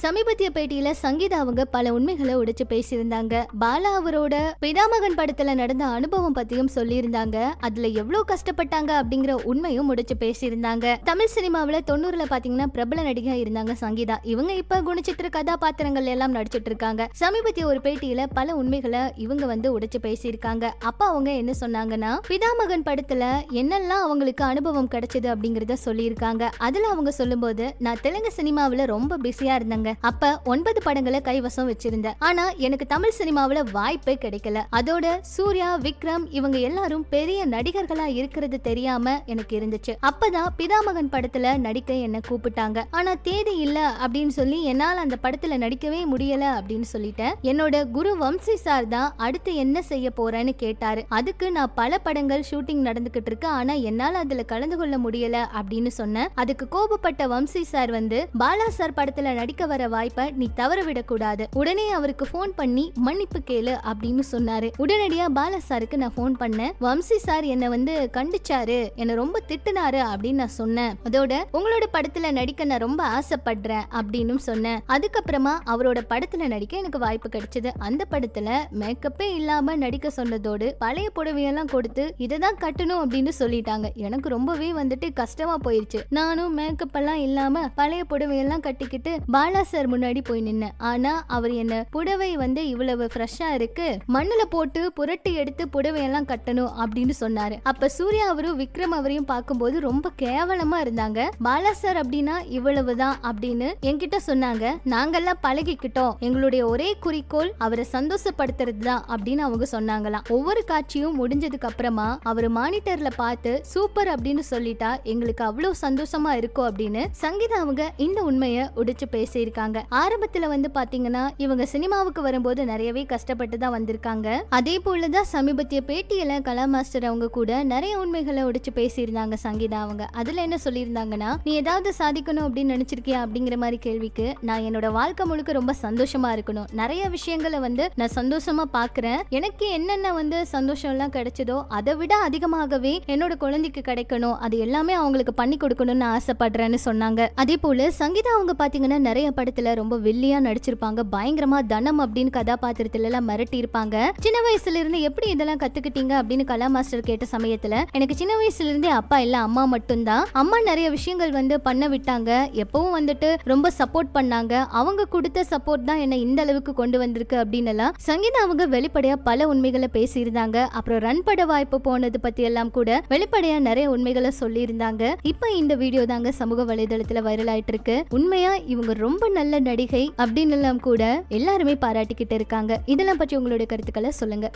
சமீபத்திய பேட்டியில சங்கீதா அவங்க பல உண்மைகளை உடைச்சு பேசியிருந்தாங்க. பாலா அவரோட பிதாமகன் படத்துல நடந்த அனுபவம் பத்தியும் சொல்லியிருந்தாங்க. அதுல எவ்வளவு கஷ்டப்பட்டாங்க அப்படிங்கிற உண்மையும் உடைச்சு பேசியிருந்தாங்க. தமிழ் சினிமாவில தொண்ணூறுல பாத்தீங்கன்னா பிரபல நடிகா இருந்தாங்க சங்கீதா. இவங்க இப்ப குணச்சித்திர கதாபாத்திரங்கள் எல்லாம் நடிச்சிட்டு இருக்காங்க. சமீபத்திய ஒரு பேட்டியில பல உண்மைகளை இவங்க வந்து உடைச்சு பேசியிருக்காங்க. அப்ப அவங்க என்ன சொன்னாங்கன்னா பிதாமகன் படத்துல என்னெல்லாம் அவங்களுக்கு அனுபவம் கிடைச்சது அப்படிங்கறத சொல்லியிருக்காங்க. அதுல அவங்க சொல்லும்போது நான் தெலுங்கு சினிமாவில ரொம்ப பிஸியா இருந்தேங்க. அப்ப ஒன்பது படங்களை கைவசம் வச்சிருந்தேன். ஆனா எனக்கு தமிழ் சினிமாவுல வாய்ப்பே கிடைக்கல. அதோட சூர்யா விக்ரம் இவங்க எல்லாரும் பெரிய நடிகர்களா இருக்கிறது தெரியாம எனக்கு இருந்துச்சு. அப்பதான் பிதாமகன் படத்துல நடிக்க என்ன கூப்பிட்டாங்க. ஆனா தேதி இல்ல அப்படின்னு சொல்லி என்னால அந்த படத்துல நடிக்கவே முடியல அப்படின்னு சொல்லிட்டேன். என்னோட குரு வம்சி சார் தான் அடுத்து என்ன செய்ய போறேன்னு கேட்டாரு. அதுக்கு நான் பல படங்கள் ஷூட்டிங் நடந்துகிட்டு இருக்கு. ஆனா என்னால அதுல கலந்து கொள்ள முடியல அப்படின்னு சொன்னேன். அதுக்கு கோபப்பட்ட வம்சி சார் வந்து பாலா சார் படத்துல நடிக்க வர வாய்ப்பை நீ தவற விடக்கூடாது. உடனே அவருக்கு ஃபோன் பண்ணி மன்னிப்பு கேளு அப்படின்னு சொன்னாரு. உடனடியா பாலா சாருக்கு நான் ஃபோன் பண்ணேன். வம்சி சார் என்ன வந்து கண்டிச்சாரு. என்ன ரொம்ப திட்டுனாரு அப்படின்னு நான் சொன்னேன். அதோட உங்களோட படத்துல நடிக்க நான் ரொம்ப ஆசைப்படுறேன் அப்படின்னு சொன்னேன். அதுக்கப்புறமா அவரோட படத்துல நடிக்க எனக்கு வாய்ப்பு கிடைச்சது. அந்த படத்துல மேக்கப்பே இல்லாம நடிக்க சொன்னதோடு பழைய புடவையெல்லாம் கொடுத்து இதை தான் கட்டணும் அப்படின்னு சொல்லிட்டாங்க. எனக்கு ரொம்பவே வந்துட்டு கஷ்டமா போயிருச்சு. நானும் மேக்கப் எல்லாம் இல்லாம பழைய புடவையெல்லாம் கட்டிக்கிட்டு பாலா சார் முன்னாடி போய் நின்னேன் ஆனா அவர் என்ன புடவை வந்து இவ்வளவு ஃப்ரெஷ்ஷா இருக்கு மண்ணுல போட்டு புரட்டி எடுத்து புடவையெல்லாம் கட்டணும் அப்படின்னு சொன்னாரு. அப்ப சூர்யா அவரும் விக்ரம் அவரையும் பார்க்கும்போது ரொம்ப கேவலமா இருந்தாங்க. பாலா சார் அப்படின்னா இவ்வளவுதான் அப்படின்னு என்கிட்ட சொன்னாங்க. நாங்கெல்லாம் பழகிக்கிட்டோம். எங்களுடைய ஒரே குறிக்கோள் அவரை சந்தோஷப்படுத்துறது தான் அப்படின்னு அவங்க சொன்னாங்களாம். ஒவ்வொரு காட்சியும் முடிஞ்சதுக்கு அப்புறமா அவர் மானிட்டர்ல பார்த்து சூப்பர் அப்படின்னு சொல்லிட்டா எங்களுக்கு அவ்வளவு சந்தோஷமா இருக்கும் அப்படின்னு சங்கீதா அவங்க இந்த உண்மையை உடைச்சு பேசியிருக்காங்க. ஆரம்பத்துல வந்து பாத்தீங்கன்னா இவங்க சினிமாவுக்கு வரும்போது நிறையவே கஷ்டப்பட்டு தான் வந்திருக்காங்க. அதே போலதான் சமீபத்திய பேட்டியில கலா மாஸ்டர் அவங்க கூட நிறைய உண்மைகளை உடைச்சு பேசியிருந்தாங்க சங்கீதா அவங்க. அதுல என்ன சொல்லியிருந்தாங்கன்னா நீ ஏதாவது சாதிக்கணும் அப்படின்னு நினைச்சிருக்கியா? அப்படிங்கிற மாதிரி கேள்விக்கு நான் என்னோட வாழ்க்கை முழுக்க ரொம்ப சந்தோஷமா இருக்கணும். நிறைய விஷயங்களை வந்து நான் சந்தோஷமா பாக்குறேன். எனக்கு என்னென்ன வந்து சந்தோஷம் எல்லாம் கிடைச்சதோ அதை விட அதிகமாகவே என்னோட குழந்தைக்கு கிடைக்கணும். அது எல்லாமே அவங்களுக்கு பண்ணி கொடுக்கணும்னு ஆசைப்படுறேன்னு சொன்னாங்க. அதே போல சங்கீதா அவங்க பாத்தீங்கன்னா நிறைய படத்துல ரொம்ப வெள்ளியா நடிச்சிருப்பாங்க. பயங்கரமா தனம் அப்படின்னு கதாபாத்திரத்துல எல்லாம் மிரட்டி இருப்பாங்க சின்ன வயசுல இருந்து எப்படி இதெல்லாம் கத்துக்கிட்டீங்க அப்படின்னு கலா மாஸ்டர் கேட்ட சமயத்துல எனக்கு சின்ன வயசுல இருந்தே அப்பா இல்ல அம்மா மட்டும்தான். அம்மா நிறைய விஷயங்கள் வந்து பண்ண விட்டாங்க. எப்பவும் வந்துட்டு ரொம்ப சப்போர்ட் பண்ணாங்க. அவங்க கொடுத்த சப்போர்ட் தான் என்ன இந்த அளவுக்கு கொண்டு வந்திருக்கு அப்படின்னு எல்லாம் சங்கீதா அவங்க வெளிப்படையா பல உண்மைகளை பேசியிருந்தாங்க. அப்புறம் ரன் பட வாய்ப்பு போனது பத்தி எல்லாம் கூட வெளிப்படையா நிறைய உண்மைகளை சொல்லியிருந்தாங்க. இப்ப இந்த வீடியோ தாங்க சமூக வலைதளத்துல வைரல் ஆயிட்டு இருக்கு உண்மையா இவங்க ரொம்ப நல்ல நடிகை அப்படின்னு எல்லாம் கூட எல்லாருமே பாராட்டிக்கிட்டு இருக்காங்க. இதெல்லாம் பற்றி உங்களுடைய கருத்துக்களை சொல்லுங்க.